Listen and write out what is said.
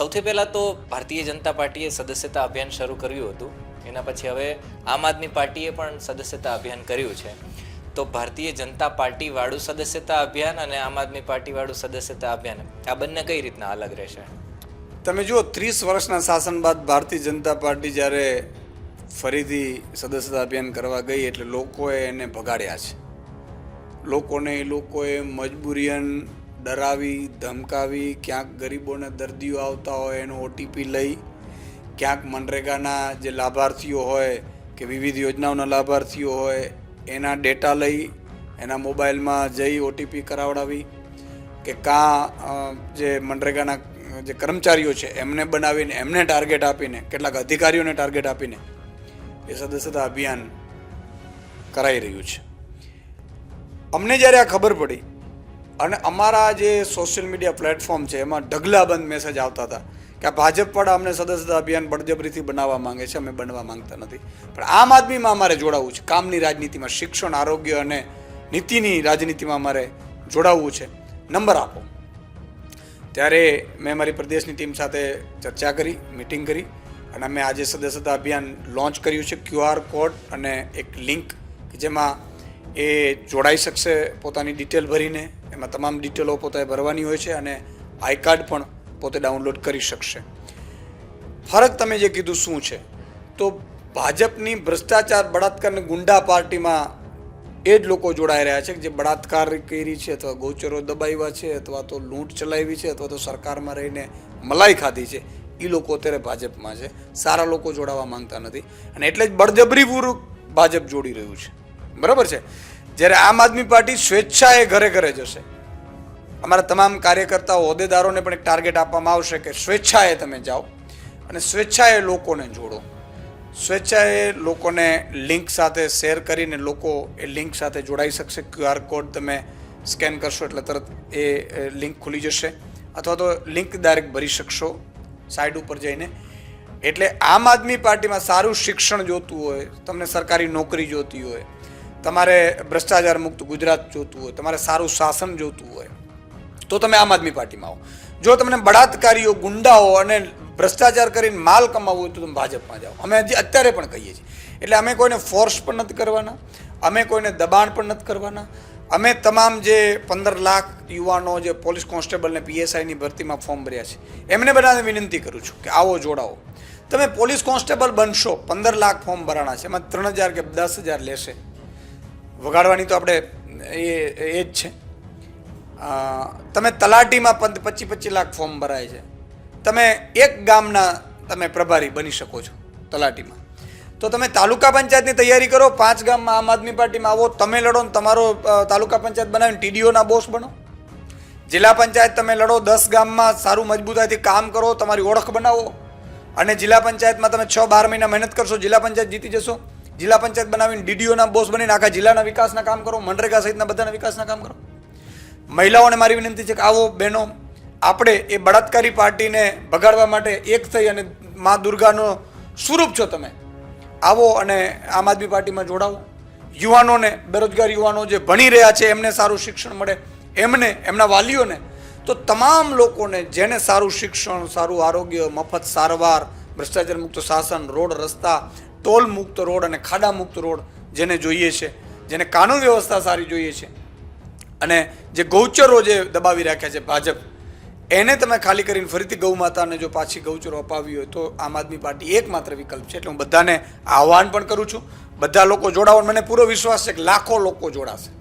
સૌથી પહેલાં તો ભારતીય જનતા પાર્ટીએ સદસ્યતા અભિયાન શરૂ કર્યું હતું. એના પછી હવે આમ આદમી પાર્ટીએ પણ સદસ્યતા અભિયાન કર્યું છે. તો ભારતીય જનતા પાર્ટી વાળું સદસ્યતા અભિયાન અને આમ આદમી પાર્ટી વાળું સદસ્યતા અભિયાન, આ બંને કઈ રીતના અલગ રહેશે? તમે જુઓ, ત્રીસ વર્ષના શાસન બાદ ભારતીય જનતા પાર્ટી જ્યારે ફરીથી સદસ્યતા અભિયાન કરવા ગઈ એટલે લોકોએ એને ભગાડ્યા છે. લોકોને લોકોએ મજબૂરીયન ડરાવી, ધમકાવી, ક્યાંક ગરીબોને દર્દીઓ આવતા હોય એનો ઓટીપી લઈ, ક્યાંક મનરેગાના જે લાભાર્થીઓ હોય કે વિવિધ યોજનાઓના લાભાર્થીઓ હોય, એના ડેટા લઈ, એના મોબાઈલમાં જઈ ઓટીપી કરાવડાવી કે કાં જે મનરેગાના, જે કર્મચારીઓ છે એમને બનાવીને, એમને ટાર્ગેટ આપીને, કેટલાક અધિકારીઓને ટાર્ગેટ આપીને એ સદસ્યતા અભિયાન કરાઈ રહ્યું છે. અમને જ્યારે આ ખબર પડી અને અમારા જે સોશિયલ મીડિયા પ્લેટફોર્મ છે, એમાં ઢગલાબંધ મેસેજ આવતા હતા કે આ ભાજપવાળા અમને સદસ્યતા અભિયાન બળજબરીથી બનાવવા માંગે છે, અમે બનવા માંગતા નથી. પણ આમ આદમીમાં અમારે જોડાવવું છે, કામની રાજનીતિમાં શિક્ષણ, આરોગ્ય અને નીતિની રાજનીતિમાં અમારે જોડાવવું છે. નંબર આપો. ત્યારે મેં મારી પ્રદેશની ટીમ સાથે ચર્ચા કરી મિટિંગ કરી, અને અમે આજે સદસ્યતા અભિયાન લોન્ચ કર્યું છે ક્યુઆર કોડ અને એક લિંક જેમાં એ જોડાઈ શકશે પોતાની ડિટેલ ભરીને. એમાં તમામ ડિટેલો પોતે ભરવાની હોય છે અને આઈ કાર્ડ પણ પોતે ડાઉનલોડ કરી શકશે. ફરક તમે જે કીધું શું છે? તો ભાજપની ભ્રષ્ટાચાર બળાત્કાર અને ગુંડા પાર્ટીમાં એ જ લોકો જોડાઈ રહ્યા છે જે બળાત્કાર કરી છે અથવા ગૌચરો દબાવ્યા છે અથવા તો લૂંટ ચલાવી છે અથવા તો સરકારમાં રહીને મલાઈ ખાધી છે એ લોકો અત્યારે ભાજપમાં છે. સારા લોકો જોડાવા માંગતા નથી. અને એટલે જ બળજબરીપૂર્વક ભાજપ જોડી રહ્યું છે. બરાબર છે? જ્યારે આમ આદમી પાર્ટી સ્વેચ્છાએ ઘરે ઘરે જશે. અમારા તમામ કાર્યકર્તાઓ, હોદ્દેદારોને પણ એક ટાર્ગેટ આપવામાં આવશે કે સ્વેચ્છાએ તમે જાઓ અને સ્વેચ્છાએ લોકોને જોડો. સ્વેચ્છાએ લોકોને લિંક સાથે શેર કરીને લોકો એ લિંક સાથે જોડાઈ શકશે. ક્યુઆર કોડ તમે સ્કેન કરશો એટલે તરત એ લિંક ખુલી જશે. અથવા તો લિંક ડાયરેક્ટ ભરી શકશો સાઈડ ઉપર જઈને. એટલે આમ આદમી પાર્ટીમાં સારું શિક્ષણ જોતું હોય, તમને સરકારી નોકરી જોતી હોય તમારે ભ્રષ્ટાચાર મુક્ત ગુજરાત જોતું હોય, તમારે સારું શાસન જોતું હોય, તો તમે આમ આદમી પાર્ટીમાં આવો. જો તમને બળાત્કારીઓ, ગુંડાઓ અને ભ્રષ્ટાચાર કરીને માલ કમાવવો હોય તો તમે ભાજપમાં જાઓ. અમે હજી અત્યારે પણ કહીએ છીએ. એટલે અમે કોઈને ફોર્સ પણ નથી કરવાના, અમે કોઈને દબાણ પણ નથી કરવાના. અમે તમામ જે પંદર લાખ યુવાનો જે પોલીસ કોન્સ્ટેબલ ને પીએસઆઈની ભરતીમાં ફોર્મ ભર્યા છે, એમને બધાને વિનંતી કરું છું કે આવો જોડાઓ. તમે પોલીસ કોન્સ્ટેબલ બનશો, પંદર લાખ ફોર્મ ભરાણા છે, એમાં ત્રણ હજાર કે દસ હજાર લેશે. વગાડવાની તો આપણે એ એ જ છે. તમે તલાટીમાં પંદ પચીસ પચીસ લાખ ફોર્મ ભરાય છે. તમે એક ગામના તમે પ્રભારી બની શકો છો તલાટીમાં. તો તમે તાલુકા પંચાયતની તૈયારી કરો, પાંચ ગામમાં આમ આદમી પાર્ટીમાં આવો, તમે લડો ને તમારો તાલુકા પંચાયત બનાવીને ટીડીઓના બોસ બનો. જિલ્લા પંચાયત તમે લડો, દસ ગામમાં સારું મજબૂતાઈથી કામ કરો, તમારી ઓળખ બનાવો. અને જિલ્લા પંચાયતમાં તમે છ બાર મહિના મહેનત કરશો, જિલ્લા પંચાયત જીતી જશો. જિલ્લા પંચાયત બનાવીને ડીડીઓના બોસ બનીને આખા જિલ્લાના વિકાસના કામ કરો, મનરેગા સહિતના બધાના વિકાસના કામ કરો. મહિલાઓને મારી વિનંતી છે કે આવો બહેનો, આપણે એ બળાત્કારી પાર્ટીને ભગાડવા માટે એક થઈ અને મા દુર્ગાનો સ્વરૂપ છો તમે. આવો અને આમ આદમી પાર્ટીમાં જોડાવો. યુવાનોને, બેરોજગાર યુવાનો જે ભણી રહ્યા છે, એમને સારું શિક્ષણ મળે, એમને, એમના વાલીઓને, તો તમામ લોકોને જેને સારું શિક્ષણ, સારું આરોગ્ય, મફત સારવાર, ભ્રષ્ટાચાર મુક્ત શાસન, રોડ રસ્તા ટોલ મુક્ત રોડ અને ખાડા મુક્ત રોડ જેને જોઈએ છે, જેને કાનૂન વ્યવસ્થા સારી જોઈએ છે. અને જે ગૌચરો જે દબાવી રાખ્યા છે ભાજપ, એને તમે ખાલી કરીને ફરીથી ગૌ માતાને જો પાછી ગૌચરો અપાવી હોય તો આમ આદમી પાર્ટી એકમાત્ર વિકલ્પ છે. એટલે હું બધાને આહ્વાન પણ કરું છું. બધા લોકો જોડાવો મને પૂરો વિશ્વાસ છે કે લાખો લોકો જોડાશે.